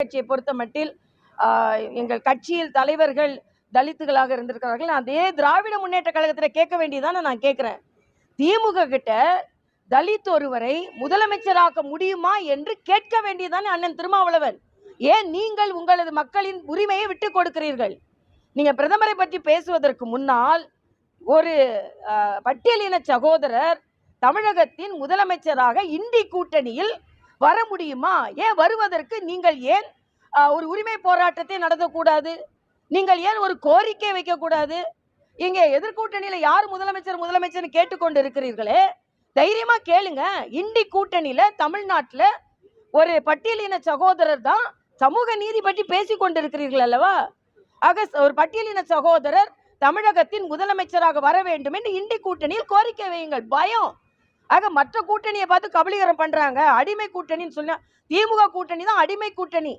கட்சியை பொறுத்த மட்டில் எங்கள் கட்சியில் தலைவர்கள் தலித்துகளாக இருந்திருக்கிறார்கள். அதே திராவிட முன்னேற்ற கழகத்தில் கேட்க வேண்டியதான நான் கேட்குறேன். திமுக கிட்ட தலித் ஒருவரை முதலமைச்சராக்க முடியுமா என்று கேட்க வேண்டியதானே அண்ணன் திருமாவளவன். ஏன் நீங்கள் உங்களது மக்களின் உரிமையை விட்டு கொடுக்கிறீர்கள்? நீங்கள் பிரதமரை பற்றி பேசுவதற்கு முன்னால் ஒரு பட்டியலின சகோதரர் தமிழகத்தின் முதலமைச்சராக இந்தி கூட்டணியில் வர முடியுமா? ஏன் வருவதற்கு நீங்கள் ஏன் ஒரு உரிமை போராட்டத்தை நடத்தக்கூடாது? நீங்கள் ஏன் ஒரு கோரிக்கை வைக்கக்கூடாது? இங்கே எதிர்கூட்டணியில் யார் முதலமைச்சர் முதலமைச்சர்னு கேட்டுக்கொண்டு இருக்கிறீர்களே தைரியமாக கேளுங்க. இண்டி கூட்டணியில் தமிழ்நாட்டில் ஒரு பட்டியலின சகோதரர் தான் சமூக நீதி பற்றி பேசி கொண்டிருக்கிறீர்கள் அல்லவா? ஆக ஒரு பட்டியலின சகோதரர் தமிழகத்தின் முதலமைச்சராக வர வேண்டும் என்று இண்டி கூட்டணியில் கோரிக்கை வையுங்கள். பயம். ஆக மற்ற கூட்டணியை பார்த்து கபலீகரம் பண்றாங்க. அடிமை கூட்டணின்னு சொன்னா திமுக கூட்டணி தான் அடிமை கூட்டணி.